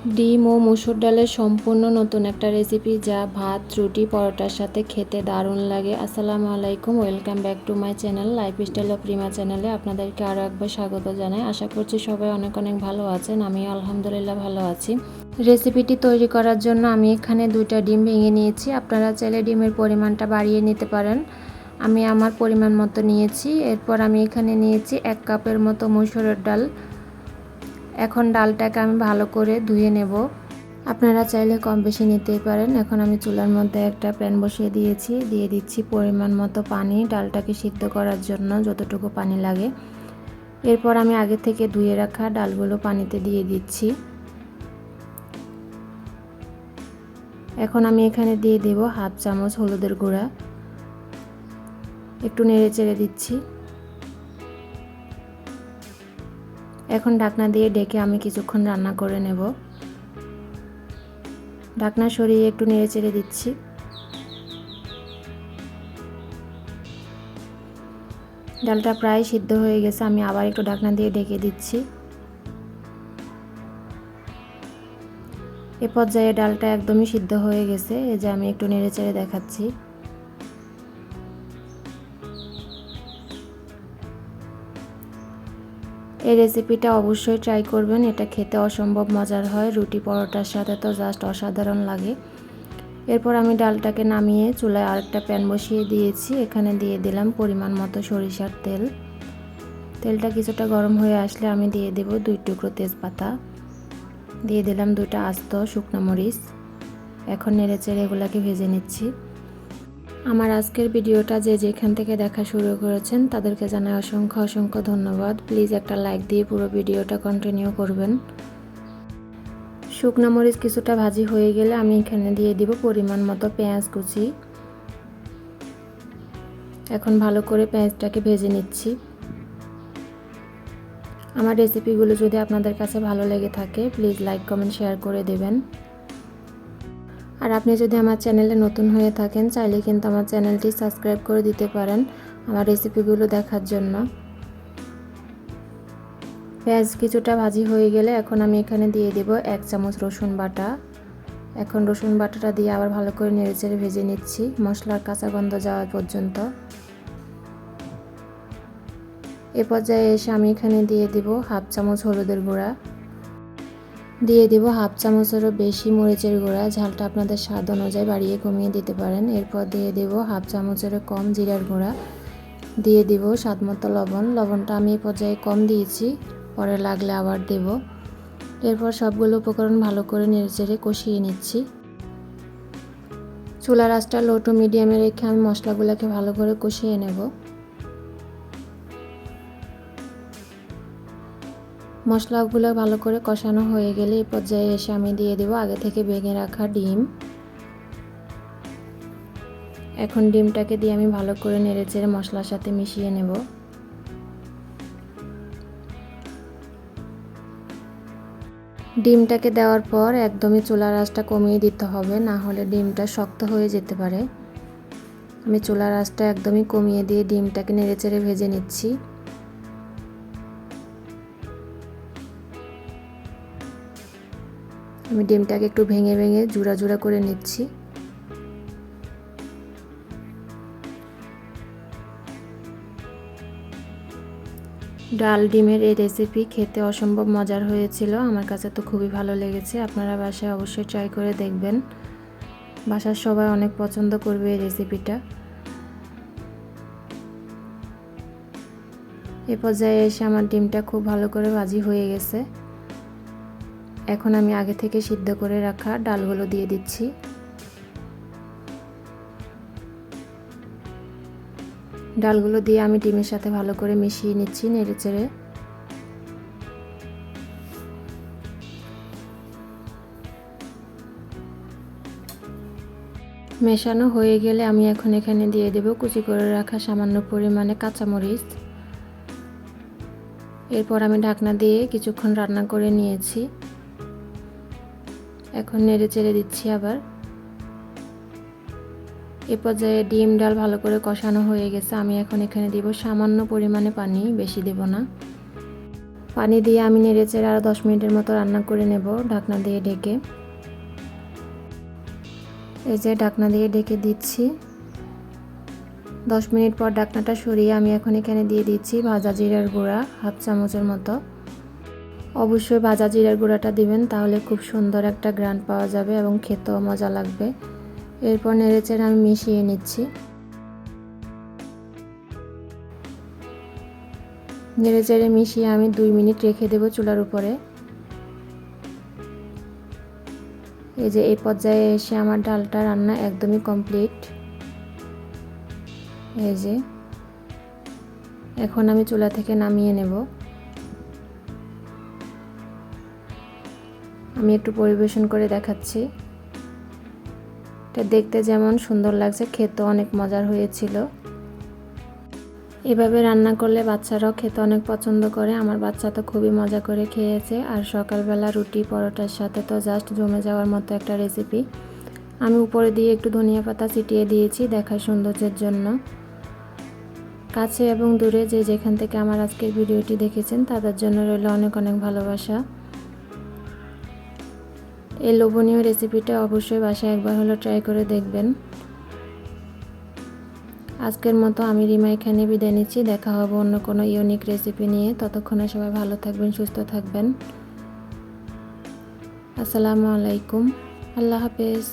ডিম ও মুসুর ডালের সম্পূর্ণ নতুন একটা রেসিপি যা ভাত, রুটি, পরোটার সাথে খেতে দারুণ লাগে। আসসালামু আলাইকুম welcome back to my channel lifestyle of Rima চ্যানেলে আপনাদেরকে আরও একবার স্বাগত জানাই। আশা করছি সবাই অনেক অনেক ভালো আছেন আমি আলহামদুলিল্লাহ ভালো আছি। রেসিপিটি তৈরি করার জন্য আমি এখানে দুইটা ডিম ভেঙে নিয়েছি। আপনারা চাইলে ডিমের পরিমাণটা বাড়িয়ে নিতে পারেন। আমি আমার পরিমাণ মতো নিয়েছি। এরপর আমি এখানে নিয়েছি এক কাপের মতো মসুরের ডাল। এখন ডালটাকে আমি ভালো করে ধুয়ে নেব। আপনারা চাইলে কম বেশি নিতেই পারেন। এখন আমি চুলার মধ্যে একটা প্যান বসিয়ে দিয়েছি। দিয়ে দিচ্ছি পরিমাণ মতো পানি ডালটাকে সিদ্ধ করার জন্য যতটুকু পানি লাগে। এরপর আমি আগে থেকে ধুয়ে রাখা ডালগুলো পানিতে দিয়ে দিচ্ছি। এখন আমি এখানে দিয়ে দেব হাফ চামচ হলুদের গুঁড়া। একটু নেড়ে চেড়ে দিচ্ছি। এখন ঢাকনা দিয়ে ডেকে আমি কিছুক্ষণ রান্না করে নেব। ঢাকনা সরিয়ে একটু নেড়ে চেড়ে দিচ্ছি। ডালটা প্রায় সিদ্ধ হয়ে গেছে, আমি আবার একটু ঢাকনা দিয়ে ডেকে দিচ্ছি। এ পর্যায়ে ডালটা একদমই সিদ্ধ হয়ে গেছে, এই যে আমি একটু নেড়ে চেড়ে দেখাচ্ছি। এই রেসিপিটা অবশ্যই ট্রাই করবেন। এটা খেতে অসম্ভব মজার হয়। রুটি পরোটার সাথে তো জাস্ট অসাধারণ লাগে। এরপর আমি ডালটাকে নামিয়ে চুলায় আরেকটা প্যান বসিয়ে দিয়েছি। এখানে দিয়ে দিলাম পরিমাণ মতো সরিষার তেল। তেলটা কিছুটা গরম হয়ে আসলে আমি দিয়ে দেব দুই টুকরো তেজপাতা। দিয়ে দিলাম দুইটা আস্ত শুকনো মরিচ। এখন নেড়ে চেড়ে এগুলাকে ভেজে নিচ্ছি। আমার আজকের ভিডিওটা যে যেখান থেকে দেখা শুরু করেছেন, তাদেরকে জানাই অসংখ্য অসংখ্য ধন্যবাদ। প্লিজ একটা লাইক দিয়ে পুরো ভিডিওটা কন্টিনিউ করবেন। শুকনো মরিচ কিছুটা ভাজি হয়ে গেলে আমি এখানে দিয়ে দিব পরিমাণ মতো পেঁয়াজ কুচি। এখন ভালো করে পেঁয়াজটাকে ভেজে নিচ্ছি। আমার রেসিপিগুলো যদি আপনাদের কাছে ভালো লেগে থাকে, প্লিজ লাইক কমেন্ট শেয়ার করে দেবেন। আর আপনি যদি আমার চ্যানেলে নতুন হয়ে থাকেন, চাইলে কিন্তু আমার চ্যানেলটি সাবস্ক্রাইব করে দিতে পারেন আমার রেসিপিগুলো দেখার জন্য। পেঁয়াজ কিছুটা ভাজি হয়ে গেলে এখন আমি এখানে দিয়ে দেব এক চামচ রসুন বাটা। এখন রসুন বাটাটা দিয়ে আবার ভালো করে নেড়েচেড়ে ভেজে নিচ্ছি মশলার কাঁচা গন্ধ যাওয়া পর্যন্ত। এ পর্যায়ে এসে আমি এখানে দিয়ে দিব হাফ চামচ হলুদের গুঁড়া। দিয়ে দিব হাফ চামচেরও বেশি মরিচের গুঁড়া। ঝালটা আপনাদের স্বাদ অনুযায়ী বাড়িয়ে কমিয়ে দিতে পারেন। এরপর দিয়ে দেব হাফ চামচেরও কম জিরার গুঁড়া। দিয়ে দিব স্বাদ মতো লবণ। লবণটা আমি পর্যায়ে কম দিয়েছি, পরে লাগলে আবার দেব। এরপর সবগুলো উপকরণ ভালো করে নেড়েচেড়ে কষিয়ে নিচ্ছি। চুলার আঁচটা লো টু মিডিয়ামে রেখে আমি মশলাগুলোকে ভালো করে কষিয়ে নেব। মশলাগুলো ভালো করে কষানো হয়ে গেলে এই পর্যায়ে এসে আমি দিয়ে দেবো আগে থেকে ভেঙে রাখা ডিম। এখন ডিমটাকে দিয়ে আমি ভালো করে নেড়ে চেড়ে মশলার সাথে মিশিয়ে নেব। ডিমটাকে দেওয়ার পর একদমই চুলার আঁচটা কমিয়ে দিতে হবে, না হলে ডিমটা শক্ত হয়ে যেতে পারে। আমি চুলার আঁচটা একদমই কমিয়ে দিয়ে ডিমটাকে নেড়ে চেড়ে ভেজে নিচ্ছি। আমি ডিমটাকে একটু ভেঙে ভেঙে জুড়া জুড়া করে নিচ্ছি। ডাল ডিমের এই রেসিপি খেতে অসম্ভব মজার হয়েছিল, আমার কাছে তো খুবই ভালো লেগেছে, আপনারা বাসায় অবশ্যই ট্রাই করে দেখবেন। বাসার সবাই অনেক পছন্দ করবে এই রেসিপিটা এ পর্যায়ে এসে আমার ডিমটা খুব ভালো করে ভাজি হয়ে গেছে। এখন আমি আগে থেকে সিদ্ধ করে রাখা ডালগুলো দিয়ে দিচ্ছি। ডালগুলো দিয়ে আমি ডিমের সাথে ভালো করে মিশিয়ে নিচ্ছি নেড়ে চেড়ে। মেশানো হয়ে গেলে আমি এখন এখানে দিয়ে দেব কুচি করে রাখা সামান্য পরিমাণে কাঁচামরিচ। এরপর আমি ঢাকনা দিয়ে কিছুক্ষণ রান্না করে নিয়েছি। এখন নেড়ে চেড়ে দিচ্ছি আবার। এ পর্যায়ে ডিম ডাল ভালো করে কষানো হয়ে গেছে। আমি এখন এখানে দিব সামান্য পরিমাণে পানি, বেশি দেব না। পানি দিয়ে আমি নেড়েচেড়ে আরও দশ মিনিটের মতো রান্না করে নেব ঢাকনা দিয়ে ঢেকে। এই যে ঢাকনা দিয়ে ঢেকে দিচ্ছি। দশ মিনিট পর ঢাকনাটা সরিয়ে আমি এখন এখানে দিয়ে দিচ্ছি ভাজা জিরার গুঁড়া, হাফ চামচের মতো। অবশ্যই ভাজা জিরার গুঁড়াটা দিবেন, তাহলে খুব সুন্দর একটা গ্রান্ড পাওয়া যাবে এবং খেতেও মজা লাগবে। এরপর নেড়েচেড়ে আমি মিশিয়ে নিচ্ছি। নেড়ে চেড়ে মিশিয়ে আমি দুই মিনিট রেখে দেবো চুলার উপরে। এই যে এই পর্যায়ে এসে আমার ডালটা রান্না একদমই কমপ্লিট। এই যে। এখন আমি চুলা থেকে নামিয়ে নেব। আমি একটু পরিবেশন করে দেখাচ্ছি। এটা দেখতে যেমন সুন্দর লাগছে খেতে অনেক মজার হয়েছিল। এভাবে রান্না করলে বাচ্চারাও খেতে অনেক পছন্দ করে। আমার বাচ্চা তো খুবই মজা করে খেয়েছে। আর সকালবেলা রুটি, পরোটার সাথে তো জাস্ট জমে যাওয়ার মতো একটা রেসিপি আমি উপরে দিয়ে একটু ধনিয়া পাতা ছিটিয়ে দিয়েছি দেখার সৌন্দর্যের জন্য। কাছে এবং দূরে যে যেখান থেকে আমার আজকের ভিডিওটি দেখেছেন, তাদের জন্য রইল অনেক অনেক ভালোবাসা। এই লোভনীয় রেসিপিটা অবশ্যই বাসায় একবার হলো ট্রাই করে দেখবেন। আজকের মতো আমি রিমা এখানে বিদায় নিচ্ছি। দেখা হবে অন্য কোনো ইউনিক রেসিপি নিয়ে। ততক্ষণে সবাই ভালো থাকবেন, সুস্থ থাকবেন। আসসালামু আলাইকুম। আল্লাহ হাফেজ।